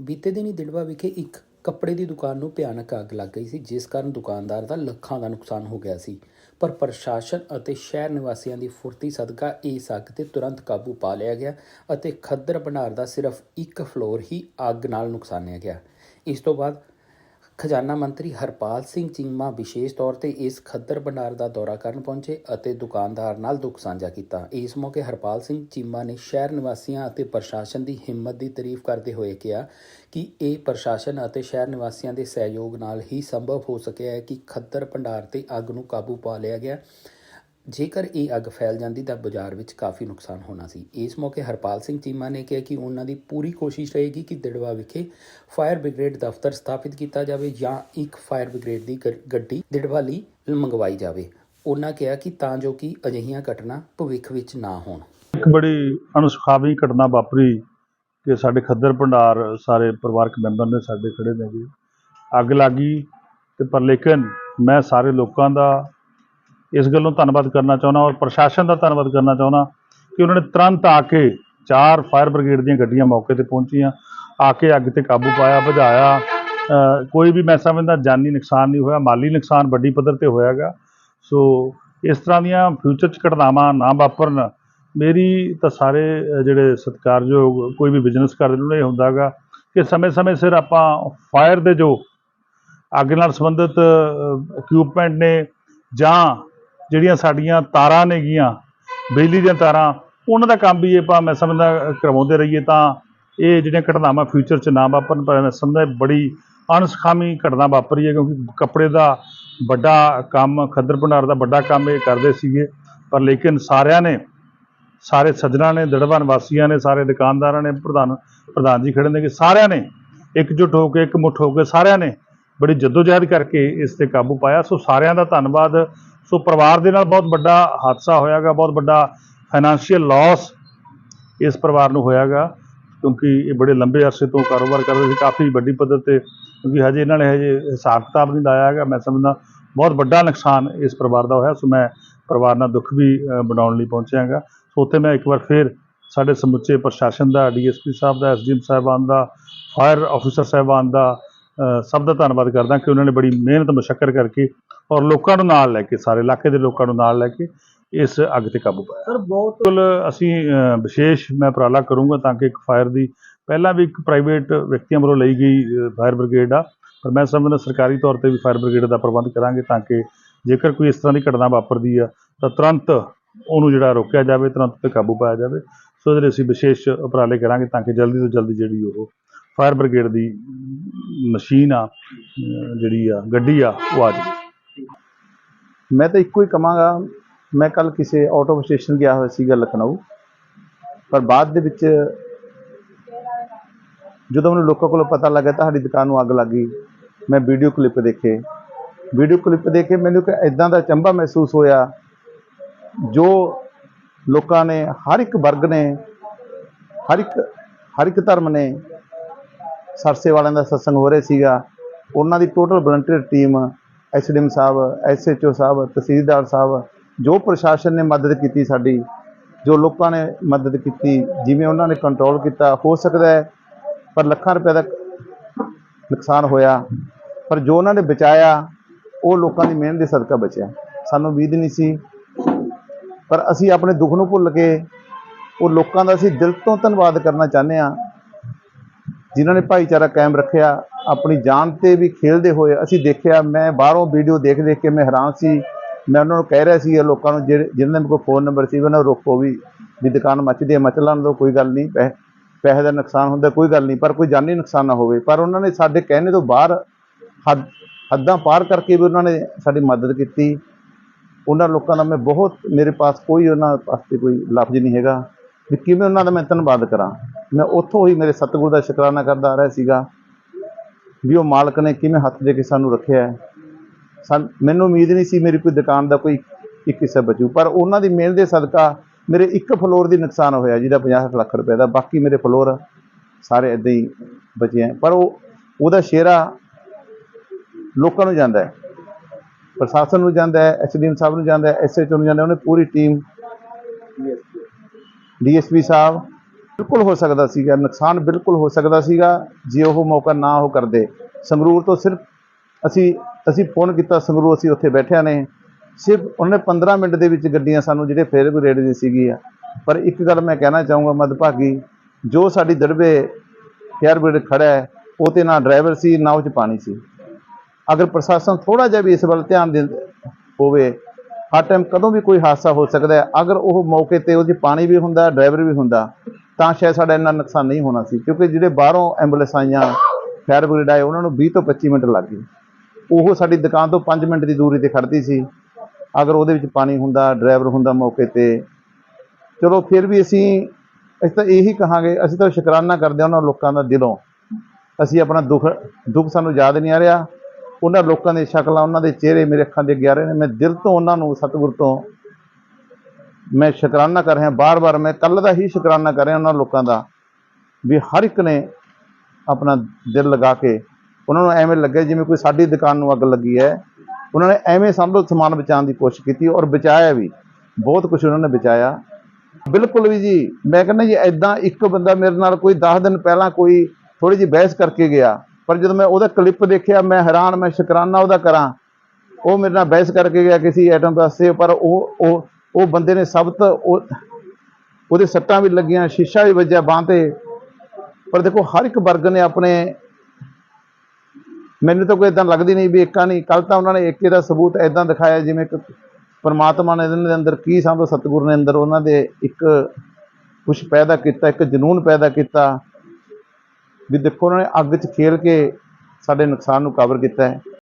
ਬੀਤੇ ਦਿਨੀ ਦਿੜਵਾ ਵਿਖੇ ਇੱਕ ਕੱਪੜੇ ਦੀ ਦੁਕਾਨ ਨੂੰ ਭਿਆਨਕ ਅੱਗ ਲੱਗ ਗਈ ਸੀ, ਜਿਸ ਕਾਰਨ ਦੁਕਾਨਦਾਰ ਦਾ ਲੱਖਾਂ ਦਾ ਨੁਕਸਾਨ ਹੋ ਗਿਆ ਸੀ। ਪਰ ਪ੍ਰਸ਼ਾਸਨ ਅਤੇ ਸ਼ਹਿਰ ਨਿਵਾਸੀਆਂ ਦੀ ਫੁਰਤੀ ਸਦਕਾ ਇਸ ਅੱਗ ਤੇ ਤੁਰੰਤ ਕਾਬੂ ਪਾ ਲਿਆ ਗਿਆ ਅਤੇ ਖੱਦਰ ਭੰਡਾਰ ਦਾ ਸਿਰਫ ਇੱਕ ਫਲੋਰ ਹੀ ਅੱਗ ਨਾਲ ਨੁਕਸਾਨਿਆ ਗਿਆ। ਇਸ ਤੋਂ ਬਾਅਦ ਖਜ਼ਾਨਾ ਮੰਤਰੀ ਹਰਪਾਲ ਸਿੰਘ ਚੀਮਾ ਵਿਸ਼ੇਸ਼ ਤੌਰ ਤੇ ਇਸ ਖੱਦਰ ਭੰਡਾਰ ਦਾ ਦੌਰਾ ਕਰਨ ਪਹੁੰਚੇ ਅਤੇ ਦੁਕਾਨਦਾਰ ਨਾਲ ਦੁੱਖ ਸਾਂਝਾ ਕੀਤਾ। ਇਸ ਮੌਕੇ ਹਰਪਾਲ ਸਿੰਘ ਚੀਮਾ ਨੇ ਸ਼ਹਿਰ ਨਿਵਾਸੀਆਂ ਅਤੇ ਪ੍ਰਸ਼ਾਸਨ ਦੀ ਹਿੰਮਤ ਦੀ ਤਾਰੀਫ ਕਰਦੇ ਹੋਏ ਕਿਹਾ ਕਿ ਇਹ ਪ੍ਰਸ਼ਾਸਨ ਅਤੇ ਸ਼ਹਿਰ ਨਿਵਾਸੀਆਂ ਦੇ ਸਹਿਯੋਗ ਨਾਲ ਹੀ ਸੰਭਵ ਹੋ ਸਕਿਆ ਹੈ ਕਿ ਖੱਦਰ ਭੰਡਾਰ ਤੇ ਅੱਗ ਨੂੰ ਕਾਬੂ ਪਾ ਲਿਆ ਗਿਆ। ਜੇਕਰ ਇਹ ਅੱਗ ਫੈਲ ਜਾਂਦੀ ਤਾਂ ਬਾਜ਼ਾਰ ਵਿੱਚ ਕਾਫੀ ਨੁਕਸਾਨ ਹੋਣਾ ਸੀ। ਇਸ ਮੌਕੇ ਹਰਪਾਲ ਸਿੰਘ ਚੀਮਾ ਨੇ ਕਿਹਾ ਕਿ ਉਹਨਾਂ ਦੀ ਪੂਰੀ ਕੋਸ਼ਿਸ਼ ਰਹੇਗੀ ਕਿ ਦਿੜਵਾ ਵਿਖੇ ਫਾਇਰ ਬ੍ਰਿਗੇਡ ਦਫ਼ਤਰ ਸਥਾਪਿਤ ਕੀਤਾ ਜਾਵੇ ਜਾਂ ਇੱਕ ਫਾਇਰ ਬ੍ਰਿਗੇਡ ਦੀ ਗ- ਗੱਡੀ ਦਿੜਵਾ ਲਈ ਮੰਗਵਾਈ ਜਾਵੇ। ਉਹਨਾਂ ਕਿਹਾ ਕਿ ਤਾਂ ਜੋ ਕਿ ਅਜਿਹੀਆਂ ਘਟਨਾ ਭਵਿੱਖ ਵਿੱਚ ਨਾ ਹੋਣ। ਇੱਕ ਬੜੀ ਅਨੁਸਖਾਵੀ ਘਟਨਾ ਵਾਪਰੀ ਕਿ ਸਾਡੇ ਖੱਦਰ ਭੰਡਾਰ ਸਾਰੇ ਪਰਿਵਾਰਕ ਮੈਂਬਰ ਨੇ ਸਾਡੇ ਖੜੇ ਨੇ ਜੀ। ਅੱਗ ਲੱਗੀ ਤੇ ਪਰ ਲੇਕਿਨ ਮੈਂ ਸਾਰੇ ਲੋਕਾਂ ਦਾ ਇਸ ਗੱਲੋਂ ਧੰਨਵਾਦ ਕਰਨਾ ਚਾਹੁੰਦਾ ਔਰ ਪ੍ਰਸ਼ਾਸਨ ਦਾ ਧੰਨਵਾਦ ਕਰਨਾ ਚਾਹੁੰਦਾ ਕਿ ਉਹਨਾਂ ਨੇ ਤੁਰੰਤ ਆ ਕੇ ਚਾਰ ਫਾਇਰ ਬ੍ਰਿਗੇਡ ਦੀਆਂ ਗੱਡੀਆਂ ਮੌਕੇ ਤੇ ਪਹੁੰਚੀਆਂ, ਆ ਕੇ ਅੱਗ ਤੇ ਕਾਬੂ ਪਾਇਆ ਬੁਝਾਇਆ ਕੋਈ ਵੀ ਮੈਂ ਸਮਝਦਾ ਜਾਨੀ ਨੁਕਸਾਨ ਨਹੀਂ ਹੋਇਆ, ਮਾਲੀ ਨੁਕਸਾਨ ਵੱਡੀ ਪੱਧਰ ਤੇ ਹੋਇਆਗਾ ਸੋ ਇਸ ਤਰ੍ਹਾਂ ਦੀਆਂ ਫਿਊਚਰ ਚ ਘਟਨਾਵਾਂ ਨਾ ਵਾਪਰਨ, ਮੇਰੀ ਤਾਂ ਸਾਰੇ ਜਿਹੜੇ ਸਤਿਕਾਰਯੋਗ ਕੋਈ ਵੀ ਬਿਜ਼ਨਸ ਕਰਦੇ ਨੇ, ਉਹਨਾਂ ਇਹ ਹੁੰਦਾਗਾ ਕਿ ਸਮੇਂ-ਸਮੇਂ ਸਿਰ ਆਪਾਂ ਫਾਇਰ ਦੇ ਜੋ ਅੱਗ ਨਾਲ ਸੰਬੰਧਿਤ ਇਕਵਿਪਮੈਂਟ ਨੇ ਜਾਂ ਜਿਹੜੀਆਂ ਸਾਡੀਆਂ ਤਾਰਾਂ ਨੇਗੀਆਂ ਬਿਜਲੀ ਦੀਆਂ ਤਾਰਾਂ, ਉਹਨਾਂ ਦਾ ਕੰਮ ਵੀ ਆਪਾਂ ਮੈਂ ਸਮਝਦਾ ਕਰਵਾਉਂਦੇ ਰਹੀਏ ਤਾਂ ਇਹ ਜਿਹੜੀਆਂ ਘਟਨਾਵਾਂ ਫਿਊਚਰ 'ਚ ਨਾ ਵਾਪਰਨ, ਪਰ ਮੈਂ ਸਮਝਦਾ ਬੜੀ ਅਣਸੁਖਾਵੀ ਘਟਨਾ ਵਾਪਰੀ ਹੈ ਕਿਉਂਕਿ ਕੱਪੜੇ ਦਾ ਵੱਡਾ ਕੰਮ, ਖੱਦਰ ਭੰਡਾਰ ਦਾ ਵੱਡਾ ਕੰਮ ਇਹ ਕਰਦੇ ਸੀਗੇ, ਪਰ ਲੇਕਿਨ ਸਾਰਿਆਂ ਨੇ, ਸਾਰੇ ਸੱਜਣਾ ਨੇ, ਦੜਵਾਨ ਵਾਸੀਆਂ ਨੇ, ਸਾਰੇ ਦੁਕਾਨਦਾਰਾਂ ਨੇ, ਪ੍ਰਧਾਨ ਪ੍ਰਧਾਨ ਜੀ ਖੜੇ ਨੇ ਕਿ ਸਾਰਿਆਂ ਨੇ ਇਕਜੁੱਟ ਹੋ ਕੇ ਇੱਕ ਮੁੱਠ ਹੋ ਕੇ ਸਾਰਿਆਂ ਨੇ ਬੜੀ ਜਦੋਜਹਿਦ ਕਰਕੇ ਇਸ ਤੇ ਕਾਬੂ ਪਾਇਆ। ਸੋ ਸਾਰਿਆਂ ਦਾ ਧੰਨਵਾਦ ਸੋ ਪਰਿਵਾਰ ਦੇ ਨਾਲ ਬਹੁਤ ਵੱਡਾ ਹਾਦਸਾ ਹੋਇਆਗਾ, ਬਹੁਤ ਵੱਡਾ ਫਾਈਨੈਂਸ਼ੀਅਲ ਲਾਸ ਇਸ ਪਰਿਵਾਰ ਨੂੰ ਹੋਇਆਗਾ, ਕਿਉਂਕਿ ਇਹ ਬੜੇ ਲੰਬੇ ਅਰਸੇ ਤੋਂ ਕਾਰੋਬਾਰ ਕਰਦੇ ਸੀ, ਕਾਫੀ ਵੱਡੀ ਪੱਧਰ ਤੇ, ਕਿਉਂਕਿ ਹਜੇ ਇਹਨਾਂ ਨੇ ਹਜੇ ਹਿਸਾਬ ਕਿਤਾਬ ਨਹੀਂ ਲਾਇਆ ਹੈਗਾ, ਮੈਂ ਸਮਝਦਾ ਬਹੁਤ ਵੱਡਾ ਨੁਕਸਾਨ ਇਸ ਪਰਿਵਾਰ ਦਾ ਹੋਇਆ, ਸੋ ਮੈਂ ਪਰਿਵਾਰ ਨਾਲ ਦੁੱਖ ਵੀ ਬਣਾਉਣ ਲਈ ਪਹੁੰਚਿਆ ਹੈਗਾ। ਸੋ ਉੱਥੇ ਮੈਂ ਇੱਕ ਵਾਰ ਫਿਰ ਸਾਡੇ ਸਮੁੱਚੇ ਪ੍ਰਸ਼ਾਸਨ ਦਾ, ਡੀਐਸਪੀ ਸਾਹਿਬ ਦਾ, ਐਸਡੀਐਮ ਸਾਹਿਬਾਨ ਦਾ, ਫਾਇਰ ਆਫੀਸਰ ਸਾਹਿਬਾਨ ਦਾ ਸਭ ਦਾ ਧੰਨਵਾਦ ਕਰਦਾ ਕਿ ਉਹਨਾਂ ਨੇ ਬੜੀ ਮਿਹਨਤ, ਮੁਸ਼ੱਕਰ ਕਰਕੇ ਔਰ ਲੋਕਾਂ ਨੂੰ ਨਾਲ ਲੈ ਕੇ ਸਾਰੇ ਇਲਾਕੇ ਦੇ ਲੋਕਾਂ ਨੂੰ ਨਾਲ ਲੈ ਕੇ ਇਸ ਅੱਗ ਤੇ ਕਾਬੂ ਪਾਇਆ। ਸਰ ਬਹੁਤ ਅਸੀਂ ਵਿਸ਼ੇਸ਼ ਮੈਂ ਉਪਰਾਲਾ ਕਰੂੰਗਾ ਤਾਂ ਕਿ ਇੱਕ ਫਾਇਰ ਦੀ ਪਹਿਲਾਂ ਵੀ ਇੱਕ ਪ੍ਰਾਈਵੇਟ ਵਿਅਕਤੀਆਂ ਵੱਲੋਂ ਲਈ ਗਈ ਫਾਇਰ ਬ੍ਰਿਗੇਡ ਆ। ਪਰ ਮੈਂ ਸਮਝਦਾ ਸਰਕਾਰੀ ਤੌਰ ਤੇ ਵੀ ਫਾਇਰ ਬ੍ਰਿਗੇਡ ਦਾ ਪ੍ਰਬੰਧ ਕਰਾਂਗੇ ਤਾਂ ਕਿ ਜੇਕਰ ਕੋਈ ਇਸ ਤਰ੍ਹਾਂ ਦੀ ਘਟਨਾ ਵਾਪਰਦੀ ਆ ਤਾਂ ਤੁਰੰਤ ਉਹਨੂੰ ਜਿਹੜਾ ਰੋਕਿਆ ਜਾਵੇ ਤੁਰੰਤ ਤੇ ਕਾਬੂ ਪਾਇਆ ਜਾਵੇ। ਸੋ ਇਹਦੇ ਲਈ ਅਸੀਂ ਵਿਸ਼ੇਸ਼ ਉਪਰਾਲੇ ਕਰਾਂਗੇ ਤਾਂ ਕਿ ਜਲਦੀ ਤੋਂ ਜਲਦੀ ਜਿਹੜੀ ਉਹ ਫਾਇਰ ਬ੍ਰਿਗੇਡ ਦੀ ਮਸ਼ੀਨ ਆ ਜਿਹੜੀ ਆ ਗੱਡੀ ਆ ਉਹ ਆ ਜਾਵੇ। ਮੈਂ ਤਾਂ ਇੱਕੋ ਹੀ ਕਹਾਂਗਾ, ਮੈਂ ਕੱਲ ਕਿਸੇ ਆਟੋ ਸਟੇਸ਼ਨ ਗਿਆ ਹੋਇਆ ਸੀਗਾ ਲਖਨਊ, ਪਰ ਬਾਅਦ ਦੇ ਵਿੱਚ ਜਦੋਂ ਮੈਨੂੰ ਲੋਕਾਂ ਕੋਲੋਂ ਪਤਾ ਲੱਗਾ ਤੁਹਾਡੀ ਦੁਕਾਨ ਨੂੰ ਅੱਗ ਲੱਗ ਗਈ। ਮੈਂ ਵੀਡੀਓ ਕਲਿੱਪ ਦੇਖੇ। ਵੀਡੀਓ ਕਲਿੱਪ ਦੇਖ ਕੇ ਮੈਨੂੰ ਕਿ ਇਦਾਂ ਦਾ ਚੰਬਾ ਮਹਿਸੂਸ ਹੋਇਆ, ਜੋ ਲੋਕਾਂ ਨੇ, ਹਰ ਇੱਕ ਵਰਗ ਨੇ, ਹਰ ਇੱਕ ਹਰ ਇੱਕ ਧਰਮ ਨੇ ਸਰਸੇ ਵਾਲਿਆਂ ਦਾ ਸਤਸੰਗ ਹੋ ਰਿਹਾ ਸੀਗਾ। ਉਹਨਾਂ ਦੀ ਟੋਟਲ ਵਲੰਟੀਅਰ ਟੀਮ ਐਸਡੀਐਮ ਸਾਹਿਬ, ਐਸਐਚਓ ਸਾਹਿਬ, ਤਹਿਸੀਲਦਾਰ ਸਾਹਿਬ, ਜੋ ਪ੍ਰਸ਼ਾਸਨ ਨੇ ਮਦਦ ਕੀਤੀ ਸਾਡੀ, ਜੋ ਲੋਕਾਂ ਨੇ ਮਦਦ ਕੀਤੀ, ਜਿਵੇਂ ਉਹਨਾਂ ਨੇ ਕੰਟਰੋਲ ਕੀਤਾ, ਹੋ ਸਕਦਾ ਹੈ, ਪਰ ਲੱਖਾਂ ਰੁਪਏ ਦਾ ਨੁਕਸਾਨ ਹੋਇਆ, ਪਰ ਜੋ ਉਹਨਾਂ ਨੇ ਬਚਾਇਆ, ਉਹ ਲੋਕਾਂ ਦੀ ਮਿਹਨਤ ਦੇ ਸਦਕਾ ਬਚਿਆ। ਸਾਨੂੰ ਉਮੀਦ ਨਹੀਂ ਸੀ, ਪਰ ਅਸੀਂ ਆਪਣੇ ਦੁੱਖ ਨੂੰ ਭੁੱਲ ਕੇ, ਉਹ ਲੋਕਾਂ ਦਾ ਅਸੀਂ ਦਿਲ ਤੋਂ ਧੰਨਵਾਦ ਕਰਨਾ ਚਾਹੁੰਦੇ ਹਾਂ ਜਿਨ੍ਹਾਂ ਨੇ ਭਾਈਚਾਰਾ ਕਾਇਮ ਰੱਖਿਆ, ਆਪਣੀ ਜਾਨ ਤੇ ਵੀ ਖੇਲਦੇ ਹੋਏ ਅਸੀਂ ਦੇਖਿਆ, ਮੈਂ ਬਾਹਰੋਂ ਵੀਡੀਓ ਦੇਖ ਦੇਖ ਕੇ ਮੈਂ ਹੈਰਾਨ ਸੀ। ਮੈਂ ਉਹਨਾਂ ਨੂੰ ਕਹਿ ਰਿਹਾ ਸੀ ਲੋਕਾਂ ਨੂੰ ਜਿਹੜੇ, ਜਿਨ੍ਹਾਂ ਦੇ ਕੋਲ ਫੋਨ ਨੰਬਰ ਸੀ, ਉਹਨਾਂ ਨੂੰ ਰੋਕੋ ਵੀ ਵੀ ਦੁਕਾਨ ਮੱਚਦੀ ਹੈ ਮੱਚ ਲੈਣ ਦਿਓ ਕੋਈ ਗੱਲ ਨਹੀਂ, ਪੈ- ਪੈਸੇ ਦਾ ਨੁਕਸਾਨ ਹੁੰਦਾ, ਕੋਈ ਗੱਲ ਨਹੀਂ, ਪਰ ਕੋਈ ਜਾਨੀ ਨੁਕਸਾਨ ਨਾ ਹੋਵੇ। ਪਰ ਉਹਨਾਂ ਨੇ ਸਾਡੇ ਕਹਿਣੇ ਤੋਂ ਬਾਹਰ ਹੱਦ, ਹੱਦਾਂ ਪਾਰ ਕਰਕੇ ਵੀ ਉਹਨਾਂ ਨੇ ਸਾਡੀ ਮਦਦ ਕੀਤੀ। ਉਹਨਾਂ ਲੋਕਾਂ ਦਾ ਮੈਂ ਬਹੁਤ, ਮੇਰੇ ਪਾਸ ਕੋਈ ਉਹਨਾਂ ਵਾਸਤੇ ਕੋਈ ਲਫ਼ਜ਼ ਨਹੀਂ ਹੈਗਾ, ਵੀ ਕਿਵੇਂ ਉਹਨਾਂ ਦਾ ਮੈਂ ਧੰਨਵਾਦ ਕਰਾਂ। ਮੈਂ ਉੱਥੋਂ ਹੀ ਮੇਰੇ ਸਤਿਗੁਰੂ ਦਾ ਸ਼ੁਕਰਾਨਾ ਕਰਦਾ ਆ ਰਿਹਾ ਸੀਗਾ ਵੀ ਉਹ ਮਾਲਕ ਨੇ ਕਿਵੇਂ ਹੱਥ ਦੇ ਕੇ ਸਾਨੂੰ ਰੱਖਿਆ ਹੈ। ਮੈਨੂੰ ਉਮੀਦ ਨਹੀਂ ਸੀ ਮੇਰੀ ਕੋਈ ਦੁਕਾਨ ਦਾ ਕੋਈ ਇੱਕ ਹਿੱਸਾ ਬਚੂ, ਪਰ ਉਹਨਾਂ ਦੀ ਮਿਹਨਤ ਦੇ ਸਦਕਾ ਮੇਰੇ ਇੱਕ ਫਲੋਰ ਦੀ ਨੁਕਸਾਨ ਹੋਇਆ ਜਿਹਦਾ 50 ਲੱਖ ਰੁਪਏ ਦਾ, ਬਾਕੀ ਮੇਰੇ ਫਲੋਰ ਸਾਰੇ ਇਦਾਂ ਹੀ ਬਚੇ ਹੈ। ਪਰ ਉਹ, ਉਹਦਾ ਸ਼ੇਰਾ ਲੋਕਾਂ ਨੂੰ ਜਾਂਦਾ ਹੈ। ਪ੍ਰਸ਼ਾਸਨ ਨੂੰ ਜਾਂਦਾ ਹੈ ਐਸਡੀਐਮ ਸਾਹਿਬ ਨੂੰ ਜਾਂਦਾ ਹੈ ਐਸਐਚਓ ਨੂੰ ਜਾਂਦਾ ਉਹਨੇ ਪੂਰੀ ਟੀਮ ਡੀਐਸਪੀ ਸਾਹਿਬ ਬਿਲਕੁਲ ਹੋ ਸਕਦਾ ਸੀਗਾ, ਨੁਕਸਾਨ ਬਿਲਕੁਲ ਹੋ ਸਕਦਾ ਸੀਗਾ, ਜੇ ਉਹ ਮੌਕਾ ਨਾ ਉਹ ਕਰਦੇ। ਸੰਗਰੂਰ ਤੋਂ ਸਿਰਫ ਅਸੀਂ ਅਸੀਂ ਫੋਨ ਕੀਤਾ, ਸੰਗਰੂਰ ਅਸੀਂ ਉੱਥੇ ਬੈਠਿਆਂ ਨੇ। ਸਿਰਫ ਉਹਨੇ 15 ਮਿੰਟ ਦੇ ਵਿੱਚ ਗੱਡੀਆਂ ਸਾਨੂੰ, ਜਿਹੜੇ ਫੇਰ ਵੀ ਬ੍ਰਿਗੇਡ ਦੀ ਸੀਗੀ ਆ। ਪਰ ਇੱਕ ਗੱਲ ਮੈਂ ਕਹਿਣਾ ਚਾਹੂੰਗਾ ਮਦਭਾਗੀ ਜੋ ਸਾਡੀ ਦੜਬੇ ਫੇਅਰ ਬ੍ਰਿਗੇਡ ਖੜਾ ਹੈ, ਉਹ ਤੇ ਨਾ ਡਰਾਈਵਰ ਸੀ, ਨਾ ਉਹ ਚ ਪਾਣੀ ਸੀ। ਅਗਰ ਪ੍ਰਸ਼ਾਸਨ ਥੋੜਾ ਜਿਹਾ ਵੀ ਇਸ ਵੱਲ ਧਿਆਨ ਦੇ ਹੋਵੇ, ਹਰ ਟਾਈਮ ਕਦੋਂ ਵੀ ਕੋਈ ਹਾਦਸਾ ਹੋ ਸਕਦਾ ਹੈ। ਅਗਰ ਉਹ ਮੌਕੇ ਤੇ ਉਹਦੇ ਪਾਣੀ ਵੀ ਹੁੰਦਾ, ਡਰਾਈਵਰ ਵੀ ਹੁੰਦਾ ਤਾਂ ਸ਼ਾਇਦ ਸਾਡਾ ਇੰਨਾ ਨੁਕਸਾਨ ਨਹੀਂ ਹੋਣਾ ਸੀ, ਕਿਉਂਕਿ ਜਿਹੜੇ ਬਾਹਰੋਂ ਐਂਬੂਲੈਂਸ ਆਈਆਂ ਫਾਇਰ ਬ੍ਰਿਗੇਡ ਆਏ, ਉਹਨਾਂ ਨੂੰ 20 ਤੋਂ 25 ਮਿੰਟ ਲੱਗ ਗਏ। ਉਹ ਸਾਡੀ ਦੁਕਾਨ ਤੋਂ 5 ਮਿੰਟ ਦੀ ਦੂਰੀ ਤੇ ਖੜਦੀ ਸੀ। ਅਗਰ ਉਹਦੇ ਵਿੱਚ ਪਾਣੀ ਹੁੰਦਾ, ਡਰਾਈਵਰ ਹੁੰਦਾ ਮੌਕੇ ਤੇ। ਚਲੋ ਫਿਰ ਵੀ ਅਸੀਂ ਅਸੀਂ ਤਾਂ ਇਹੀ ਕਹਾਂਗੇ, ਅਸੀਂ ਤਾਂ ਸ਼ੁਕਰਾਨਾ ਕਰਦੇ ਹਾਂ ਉਹਨਾਂ ਲੋਕਾਂ ਦਾ ਦਿਲੋਂ। ਅਸੀਂ ਆਪਣਾ ਦੁੱਖ ਦੁੱਖ ਸਾਨੂੰ ਯਾਦ ਨਹੀਂ ਆ ਰਿਹਾ। ਉਹਨਾਂ ਲੋਕਾਂ ਦੇ ਸ਼ਕਲਾਂ, ਉਹਨਾਂ ਦੇ ਚਿਹਰੇ ਮੇਰੇ ਅੱਖਾਂ ਦੇ ਅੱਗੇ ਆ ਰਹੇ ਨੇ। ਮੈਂ ਦਿਲ ਤੋਂ ਉਹਨਾਂ ਨੂੰ, ਸਤਿਗੁਰ ਤੋਂ ਮੈਂ ਸ਼ੁਕਰਾਨਾ ਕਰ ਰਿਹਾ, ਬਾਰ-ਬਾਰ ਮੈਂ ਕੱਲ ਦਾ ਹੀ ਸ਼ੁਕਰਾਨਾ ਕਰ ਰਿਹਾ ਉਹਨਾਂ ਲੋਕਾਂ ਦਾ, ਵੀ ਹਰ ਇੱਕ ਨੇ ਆਪਣਾ ਦਿਲ ਲਗਾ ਕੇ, ਉਹਨਾਂ ਨੂੰ ਐਵੇਂ ਲੱਗਿਆ ਜਿਵੇਂ ਕੋਈ ਸਾਡੀ ਦੁਕਾਨ ਨੂੰ ਅੱਗ ਲੱਗੀ ਹੈ। ਉਹਨਾਂ ਨੇ ਐਵੇਂ ਸਮਝੋ ਸਮਾਨ ਬਚਾਉਣ ਦੀ ਕੋਸ਼ਿਸ਼ ਕੀਤੀ ਔਰ ਬਚਾਇਆ ਵੀ, ਬਹੁਤ ਕੁਝ ਉਹਨਾਂ ਨੇ ਬਚਾਇਆ। ਬਿਲਕੁਲ ਵੀ ਜੀ, ਮੈਂ ਕਹਿੰਦਾ ਜੀ ਐਦਾਂ ਇੱਕ ਬੰਦਾ ਮੇਰੇ ਨਾਲ ਕੋਈ 10 ਦਿਨ ਪਹਿਲਾਂ ਕੋਈ ਥੋੜੀ ਜਿਹੀ ਬਹਿਸ ਕਰਕੇ ਗਿਆ, ਪਰ ਜਦੋਂ ਮੈਂ ਉਹਦਾ ਕਲਿੱਪ ਦੇਖਿਆ, ਮੈਂ ਹੈਰਾਨ, ਮੈਂ ਸ਼ੁਕਰਾਨਾ ਉਹਦਾ ਕਰਾਂ, ਉਹ ਮੇਰੇ ਨਾਲ ਬਹਿਸ ਕਰਕੇ ਗਿਆ, ਕਿਸੇ ਆਈਟਮ ਵਾਸਤੇ ਪਰ ਉਹ ਉਹ ਉਹ ਬੰਦੇ ਨੇ ਸਭ ਤੋਂ ਉਹ, ਉਹਦੇ ਸੱਟਾਂ ਵੀ ਲੱਗੀਆਂ, ਸ਼ੀਸ਼ਾ ਵੀ ਵੱਜਿਆ ਬਾਂਹ ਤੇ। ਪਰ ਦੇਖੋ, ਹਰ ਇੱਕ ਵਰਗ ਨੇ ਆਪਣੇ, ਮੈਨੂੰ ਤਾਂ ਕੋਈ ਇਦਾਂ ਲੱਗਦੀ ਨਹੀਂ ਵੀ ਏਕਾ ਨਹੀਂ। ਕੱਲ ਤਾਂ ਉਹਨਾਂ ਨੇ ਏਕੇ ਦਾ ਸਬੂਤ ਇਦਾਂ ਦਿਖਾਇਆ, ਜਿਵੇਂ ਕਿ ਪਰਮਾਤਮਾ ਨੇ ਇਹਨਾਂ ਦੇ ਅੰਦਰ ਕੀ ਸੰਭ, ਸਤਿਗੁਰੂ ਨੇ ਅੰਦਰ ਉਹਨਾਂ ਦੇ ਇੱਕ ਕੁਝ ਪੈਦਾ ਕੀਤਾ, ਇੱਕ ਜਨੂਨ ਪੈਦਾ ਕੀਤਾ। ਵੀ ਦੇਖੋ, ਉਹਨਾਂ ਨੇ ਅੱਗ 'ਚ ਖੇਲ ਕੇ ਸਾਡੇ ਨੁਕਸਾਨ ਨੂੰ ਕਵਰ ਕੀਤਾ ਹੈ।